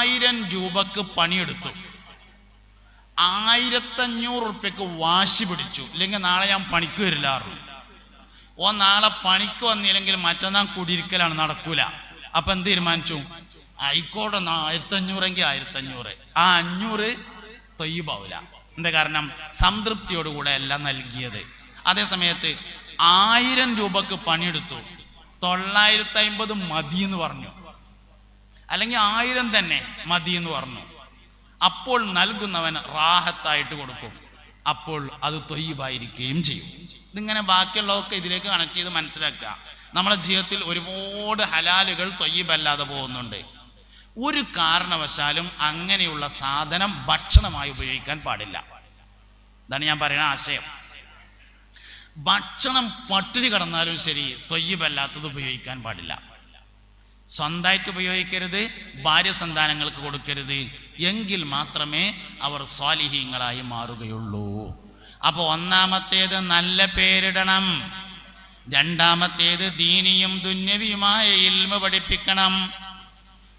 ആയിരം രൂപക്ക് പണിയെടുത്തു. ആയിരത്തഞ്ഞൂറ് ഉറുപ്പ്യക്ക് വാശി പിടിച്ചു. ഇല്ലെങ്കിൽ നാളെ ഞാൻ പണിക്ക് വരില്ലാറു ഓ നാളെ പണിക്ക് വന്നില്ലെങ്കിൽ മറ്റന്നാൾ കുടിയിരിക്കലാണ് നടക്കൂല. അപ്പൊ എന്ത് തീരുമാനിച്ചു? ആയിക്കോട്ടെ ആയിരത്തഞ്ഞൂറെങ്കിൽ ആയിരത്തഞ്ഞൂറ് ആ അഞ്ഞൂറ് തൊയ്യുപാവില്ല എന്താ കാരണം? സംതൃപ്തിയോടുകൂടെ എല്ലാം നൽകിയത്. അതേ സമയത്ത് ആയിരം രൂപക്ക് പണിയെടുത്തു. തൊള്ളായിരത്തി അമ്പത് മതി എന്ന് പറഞ്ഞു. അല്ലെങ്കിൽ ആയിരം തന്നെ മതി എന്ന് പറഞ്ഞു. അപ്പോൾ നൽകുന്നവൻ റാഹത്തായിട്ട് കൊടുക്കും. അപ്പോൾ അത് തൊയ്യബായിരിക്കുകയും ചെയ്യും. ഇതിങ്ങനെ ബാക്കിയുള്ളതൊക്കെ ഇതിലേക്ക് കണക്ട് ചെയ്ത് മനസ്സിലാക്കുക. നമ്മുടെ ജീവിതത്തിൽ ഒരുപാട് ഹലാലുകൾ തൊയ്യബല്ലാതെ പോകുന്നുണ്ട്. ഒരു കാരണവശാലും അങ്ങനെയുള്ള സാധനം ഭക്ഷണമായി ഉപയോഗിക്കാൻ പാടില്ല. ഇതാണ് ഞാൻ പറയുന്ന ആശയം. ഭക്ഷണം പട്ടിണി കടന്നാലും ശരി തൊയ്യബല്ലാത്തത് ഉപയോഗിക്കാൻ പാടില്ല. സ്വന്തമായിട്ട് ഉപയോഗിക്കരുത് ഭാര്യ സന്താനങ്ങൾക്ക് കൊടുക്കരുത്. എങ്കിൽ മാത്രമേ അവർ സ്വാലിഹീങ്ങളായി മാറുകയുള്ളൂ. അപ്പോൾ ഒന്നാമത്തേത് നല്ല പേരിടണം. രണ്ടാമത്തേത് ദീനിയും ദുന്യവിയുമായ ഇൽമ പഠിപ്പിക്കണം.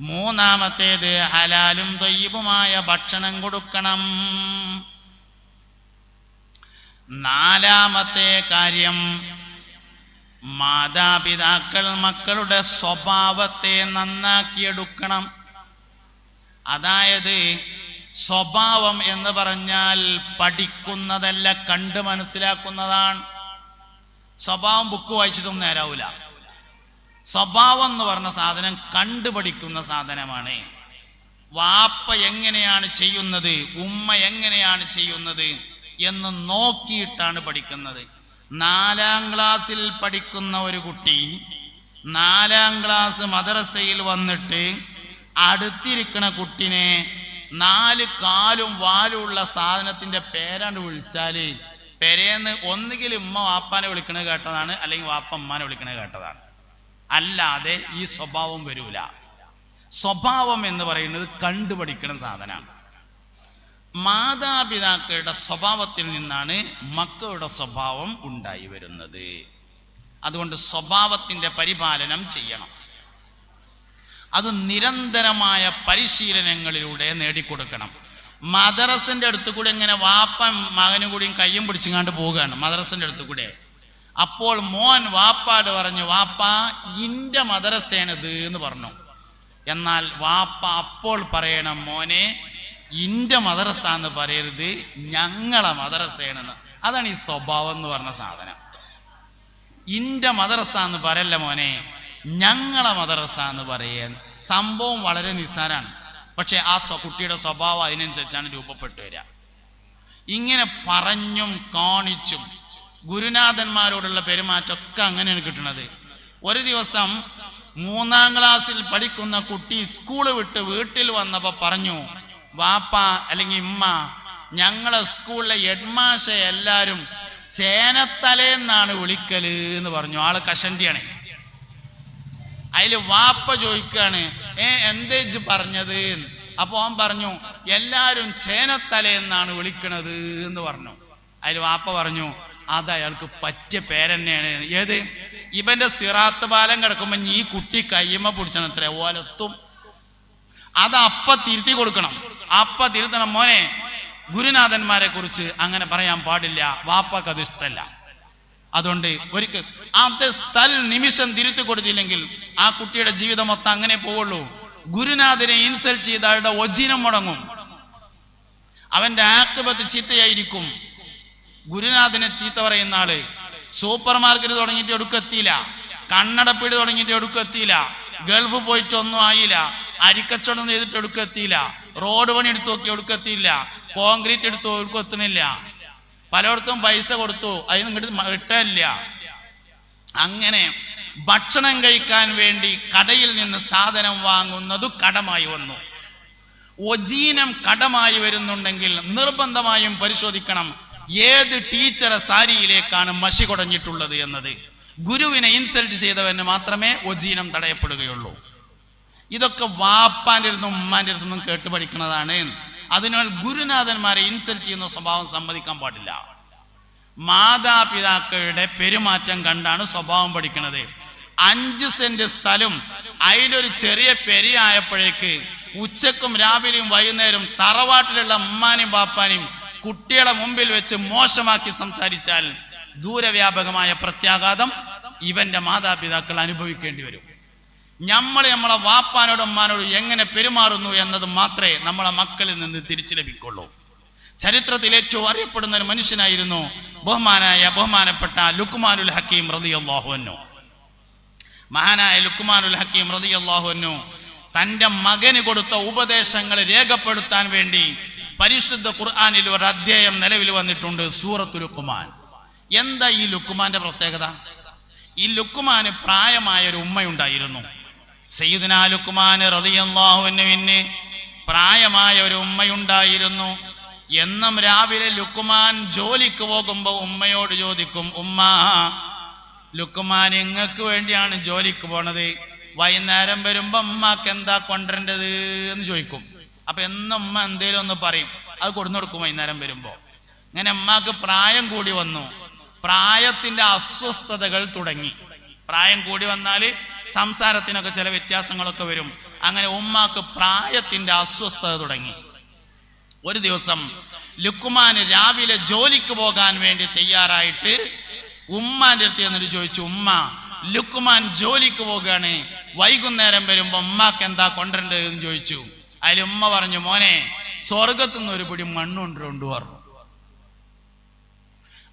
മൂന്നാമത്തേത് ഹലാലും തൊയ്യബുമായ ഭക്ഷണം കൊടുക്കണം. നാലാമത്തെ കാര്യം മാതാപിതാക്കൾ മക്കളുടെ സ്വഭാവത്തെ നന്നാക്കിയെടുക്കണം. അതായത് സ്വഭാവം എന്ന് പറഞ്ഞാൽ പഠിക്കുന്നതല്ല കണ്ട് മനസ്സിലാക്കുന്നതാണ്. സ്വഭാവം ബുക്ക് വായിച്ചിട്ടൊന്നും നേരാവൂല. സ്വഭാവം എന്ന് പറഞ്ഞ സാധനം കണ്ടു പഠിക്കുന്ന സാധനമാണ്. വാപ്പ എങ്ങനെയാണ് ചെയ്യുന്നത് ഉമ്മ എങ്ങനെയാണ് ചെയ്യുന്നത് എന്ന് നോക്കിയിട്ടാണ് പഠിക്കുന്നത്. നാലാം ക്ലാസ്സിൽ പഠിക്കുന്ന ഒരു കുട്ടി നാലാം ക്ലാസ് മദ്രസയിൽ വന്നിട്ട് അടുത്തിരിക്കണ കുട്ടിനെ നാല് കാലും വാലുമുള്ള സാധനത്തിന്റെ പേരാണ്ട് വിളിച്ചാൽ പെരേന്ന് ഒന്നുകിൽ ഉമ്മ വാപ്പാനെ വിളിക്കണത് കേട്ടതാണ് അല്ലെങ്കിൽ വാപ്പ ഉമ്മാനെ വിളിക്കണത് കേട്ടതാണ്. അല്ലാതെ ഈ സ്വഭാവം വരൂല. സ്വഭാവം എന്ന് പറയുന്നത് കണ്ടുപഠിക്കുന്ന സാധനമാണ്. മാതാപിതാക്കളുടെ സ്വഭാവത്തിൽ നിന്നാണ് മക്കളുടെ സ്വഭാവം ഉണ്ടായി വരുന്നത്. അതുകൊണ്ട് സ്വഭാവത്തിന്റെ പരിപാലനം ചെയ്യണം. അത് നിരന്തരമായ പരിശീലനങ്ങളിലൂടെ നേടിക്കൊടുക്കണം. മദ്രസിന്റെ അടുത്ത് കൂടെ ഇങ്ങനെ വാപ്പൻ മകനും കൂടിയും കയ്യും പിടിച്ചിങ്ങാണ്ട് പോവുകയാണ് മദ്രസിന്റെ അടുത്ത് കൂടെ. അപ്പോൾ മോൻ വാപ്പാട് പറഞ്ഞു വാപ്പ ഇന്റെ മദ്രസയാണിത് എന്ന് പറഞ്ഞു. എന്നാൽ വാപ്പ അപ്പോൾ പറയണം മോനെ ഇന്റെ മദ്രസ എന്ന് പറയരുത് ഞങ്ങളെ മദ്രസയാണെന്ന്. അതാണ് ഈ സ്വഭാവം എന്ന് പറഞ്ഞ സാധനം. ഇന്റെ മദ്രസ എന്ന് പറയല്ല മോനെ? ഞങ്ങളെ മദ്രസ എന്ന് പറയാൻ. സംഭവം വളരെ നിസ്സാരാണ്. പക്ഷെ ആ കുട്ടിയുടെ സ്വഭാവം അതിനനുസരിച്ചാണ് രൂപപ്പെട്ടു വരിക. ഇങ്ങനെ പറഞ്ഞും കാണിച്ചും ഗുരുനാഥന്മാരോടുള്ള പെരുമാറ്റമൊക്കെ അങ്ങനെയാണ് കിട്ടുന്നത് ഒരു ദിവസം മൂന്നാം ക്ലാസ്സിൽ പഠിക്കുന്ന കുട്ടി സ്കൂൾ വിട്ട് വീട്ടിൽ വന്നപ്പോൾ പറഞ്ഞു വാപ്പ അല്ലെങ്കിൽ ഇമ്മ ഞങ്ങളെ സ്കൂളിലെ എഡ്മാശ എല്ലാരും ചേനത്തലേന്നാണ് വിളിക്കൽ എന്ന് പറഞ്ഞു. ആൾ കഷണ്ടിയാണ്. അതിൽ വാപ്പ ചോദിക്കാണ് ഏ എന്തേജ് പറഞ്ഞത്? അപ്പൊ അവൻ പറഞ്ഞു എല്ലാരും ചേനത്തലേന്നാണ് വിളിക്കണത് എന്ന് പറഞ്ഞു. അതിൽ വാപ്പ പറഞ്ഞു അത് അയാൾക്ക് പറ്റിയ പേരെന്നെയാണ്. ഏത്? ഇവന്റെ സിറാത്ത് പാലം കിടക്കുമ്പോ ഈ കുട്ടി കയ്യമ്മ പിടിച്ചണത്രേ. ഓലത്തും അത് അപ്പ തിരുത്തി കൊടുക്കണം. അപ്പ തിരുത്തണം. മോനെ ഗുരുനാഥന്മാരെ കുറിച്ച് അങ്ങനെ പറയാൻ പാടില്ല. വാപ്പക്ക് അത് ഇഷ്ടമല്ല അതുകൊണ്ട് ഒരിക്കൽ അത് സ്ഥൽ നിമിഷം തിരുത്തി കൊടുത്തില്ലെങ്കിൽ ആ കുട്ടിയുടെ ജീവിതം മൊത്തം അങ്ങനെ പോവുള്ളൂ. ഗുരുനാഥനെ ഇൻസൾട്ട് ചെയ്ത അയാളുടെ ഒജിനം മുടങ്ങും. അവന്റെ ആക്തപത്ത് ചീത്തയായിരിക്കും. ഗുരുനാഥനെ ചീത്ത പറയുന്ന ആൾ സൂപ്പർ മാർക്കറ്റ് തുടങ്ങിയിട്ട് എടുക്കെത്തിയില്ല കണ്ണടപ്പീട് തുടങ്ങിയിട്ട് എടുക്കെത്തിയില്ല ഗൾഫ് പോയിട്ടൊന്നും ആയില്ല. അരിക്കച്ചവടം ചെയ്തിട്ട് എടുക്കെത്തിയില്ല റോഡ് പണി എടുത്തു നോക്കി എടുക്കെത്തിയില്ല കോൺക്രീറ്റ് എടുത്തു എടുക്കെത്തുന്നില്ല പലയിടത്തും പൈസ കൊടുത്തു. അതിന് ഇങ്ങോട്ട് ഇട്ടല്ല അങ്ങനെ ഭക്ഷണം കഴിക്കാൻ വേണ്ടി കടയിൽ നിന്ന് സാധനം വാങ്ങുന്നത് കടമായി വന്നു. ഒജീനം കടമായി വരുന്നുണ്ടെങ്കിൽ നിർബന്ധമായും പരിശോധിക്കണം. ഏത് ടീച്ചറെ സാരിയിലേക്കാണ് മഷി കുടഞ്ഞിട്ടുള്ളത് എന്നത്? ഗുരുവിനെ ഇൻസൾട്ട് ചെയ്തവന് മാത്രമേ ഒജീനം തടയപ്പെടുകയുള്ളൂ. ഇതൊക്കെ വാപ്പാന്റെ അടുത്തും ഉമ്മാന്റെ അടുത്തൊന്നും കേട്ട് പഠിക്കുന്നതാണ്. അതിനാൽ ഗുരുനാഥന്മാരെ ഇൻസൾട്ട് ചെയ്യുന്ന സ്വഭാവം സമ്മതിക്കാൻ പാടില്ല. മാതാപിതാക്കളുടെ പെരുമാറ്റം കണ്ടാണ് സ്വഭാവം പഠിക്കുന്നത്. അഞ്ച് സെന്റ് സ്ഥലം അതിലൊരു ചെറിയ പെരിയായപ്പോഴേക്ക് ഉച്ചക്കും രാവിലെയും വൈകുന്നേരം തറവാട്ടിലുള്ള ഉമ്മാനും ബാപ്പാനെയും കുട്ടികളെ മുമ്പിൽ വെച്ച് മോശമാക്കി സംസാരിച്ചാൽ ദൂരവ്യാപകമായ പ്രത്യാഘാതം ഇവന്റെ മാതാപിതാക്കൾ അനുഭവിക്കേണ്ടി വരും. നമ്മൾ നമ്മളെ വാപ്പാനോടും ഉമ്മാനോടും എങ്ങനെ പെരുമാറുന്നു എന്നത് മാത്രമേ നമ്മളെ മക്കളിൽ നിന്ന് തിരിച്ചു ലഭിക്കുള്ളൂ. ചരിത്രത്തിൽ ഏറ്റവും അറിയപ്പെടുന്ന ഒരു മനുഷ്യനായിരുന്നു ബഹുമാനായ ബഹുമാനപ്പെട്ട ലുക്മാനുൽ ഹക്കീം റളിയല്ലാഹുവിനു മഹാനായ ലുക്മാനുൽ ഹക്കീം റളിയല്ലാഹുവിനു തന്റെ മകന് കൊടുത്ത ഉപദേശങ്ങൾ രേഖപ്പെടുത്താൻ വേണ്ടി പരിശുദ്ധ ഖുർആാനിൽ ഒരു അധ്യായം നിലവിൽ വന്നിട്ടുണ്ട് സൂറത്തു ലുക്കുമാൻ എന്താ ഈ ലുക്കുമാന്റെ പ്രത്യേകത? ഈ ലുക്കുമാന് പ്രായമായ ഒരു ഉമ്മയുണ്ടായിരുന്നു. സയ്യിദ്ന റതിയാഹുവിന് റളിയല്ലാഹുവിന് പ്രായമായ ഒരു ഉമ്മയുണ്ടായിരുന്നു. എന്നും രാവിലെ ലുക്കുമാൻ ജോലിക്ക് പോകുമ്പോൾ ഉമ്മയോട് ചോദിക്കും ഉമ്മ ലുക്കുമാൻ നിങ്ങൾക്ക് വേണ്ടിയാണ് ജോലിക്ക് പോണത്. വൈകുന്നേരം വരുമ്പോൾ ഉമ്മക്ക് എന്താ കൊണ്ടുവരേണ്ടത് എന്ന് ചോദിക്കും. അപ്പൊ എന്നും ഉമ്മ എന്തേലും ഒന്ന് പറയും. അത് കൊടുന്നു കൊടുക്കും വൈകുന്നേരം വരുമ്പോൾ അങ്ങനെ ഉമ്മക്ക് പ്രായം കൂടി വന്നു. പ്രായത്തിന്റെ അസ്വസ്ഥതകൾ തുടങ്ങി. പ്രായം കൂടി വന്നാൽ സംസാരത്തിനൊക്കെ ചില വ്യത്യാസങ്ങളൊക്കെ വരും. അങ്ങനെ ഉമ്മാക്ക് പ്രായത്തിന്റെ അസ്വസ്ഥത തുടങ്ങി. ഒരു ദിവസം ലുക്കുമാന് രാവിലെ ജോലിക്ക് പോകാൻ വേണ്ടി തയ്യാറായിട്ട് ഉമ്മാന്റെ അടുത്ത് എന്നിട്ട് ചോദിച്ചു ഉമ്മ ലുക്കുമാൻ ജോലിക്ക് പോവുകയാണ്. വൈകുന്നേരം വരുമ്പോ ഉമ്മാക്ക് എന്താ കൊണ്ടുവരേണ്ടത് എന്ന് ചോദിച്ചു. അതിൽ ഉമ്മ പറഞ്ഞു മോനെ സ്വർഗത്തുനിന്ന് ഒരു പിടി മണ്ണുണ്ട് കൊണ്ടുവരണം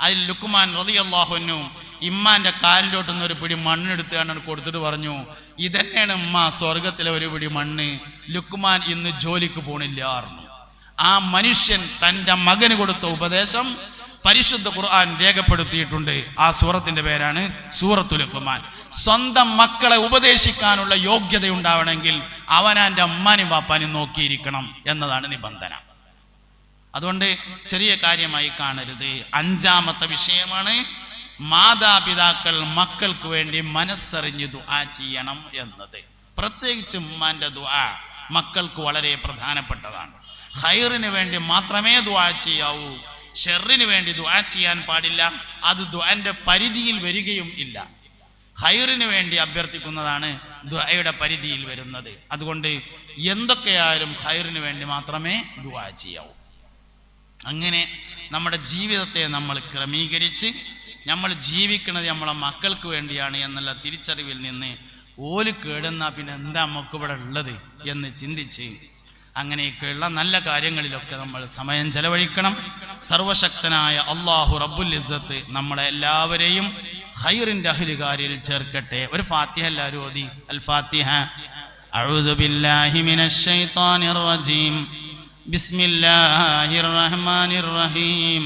അതിൽ ലുക്കുമാൻ റളിയല്ലാഹുവിനു കാലിലോട്ട് കാലിലോട്ടുന്ന ഒരു പിടി മണ്ണെടുത്ത് കണ്ടു കൊടുത്തിട്ട് പറഞ്ഞു ഇതന്നെയാണ് ഉമ്മ സ്വർഗത്തിലെ ഒരു പിടി മണ്ണ്. ലുക്മാൻ ഇന്ന് ജോലിക്ക് പോണില്ല ആ മനുഷ്യൻ തന്റെ മകന് കൊടുത്ത ഉപദേശം പരിശുദ്ധ ഖുർആൻ രേഖപ്പെടുത്തിയിട്ടുണ്ട്. ആ സൂറത്തിന്റെ പേരാണ് സൂറത്തു ലുക്മാൻ. സ്വന്തം മക്കളെ ഉപദേശിക്കാനുള്ള യോഗ്യത ഉണ്ടാവണമെങ്കിൽ അവനാന്റെ അമ്മാനും പാപ്പാനും നോക്കിയിരിക്കണം എന്നതാണ് നിബന്ധന. അതുകൊണ്ട് ചെറിയ കാര്യമായി കാണരുത്. അഞ്ചാമത്തെ വിഷയമാണ് മാതാപിതാക്കൾ മക്കൾക്ക് വേണ്ടി മനസ്സറിഞ്ഞ് ദുആ ചെയ്യണം എന്നത്. പ്രത്യേകിച്ച് ഉമ്മാന്റെ ദുആ മക്കൾക്ക് വളരെ പ്രധാനപ്പെട്ടതാണ്. ഹൈറിന് വേണ്ടി മാത്രമേ ദുആ ചെയ്യാവൂ. ഷെറിന് വേണ്ടി ദുആ ചെയ്യാൻ പാടില്ല. അത് ദുആന്റെ പരിധിയിൽ വരികയും ഇല്ല. ഹൈറിന് വേണ്ടി അഭ്യർത്ഥിക്കുന്നതാണ് ദുആയുടെ പരിധിയിൽ വരുന്നത്. അതുകൊണ്ട് എന്തൊക്കെയായാലും ഹൈറിന് വേണ്ടി മാത്രമേ ദുആ ചെയ്യാവൂ. അങ്ങനെ നമ്മുടെ ജീവിതത്തെ നമ്മൾ ക്രമീകരിച്ച് നമ്മൾ ജീവിക്കുന്നത് നമ്മളെ മക്കൾക്ക് വേണ്ടിയാണ് എന്നുള്ള തിരിച്ചറിവിൽ നിന്ന് ഓല് കേടുന്ന പിന്നെ എന്താ നമുക്ക് ഇവിടെ ഉള്ളത് എന്ന് ചിന്തിച്ച് അങ്ങനെയൊക്കെയുള്ള നല്ല കാര്യങ്ങളിലൊക്കെ നമ്മൾ സമയം ചെലവഴിക്കണം സർവശക്തനായ അള്ളാഹു റബ്ബുൽ ഇസ്സത്ത് നമ്മളെ എല്ലാവരെയും ഹൈറിൻ്റെ അഹ്ലുകാരിൽ ചേർക്കട്ടെ ഒരു ഫാത്തിഹ എല്ലാവരും ഓതി അൽ ഫാത്തിഹ أعوذ بالله من الشيطان الرجيم بسم الله الرحمن الرحيم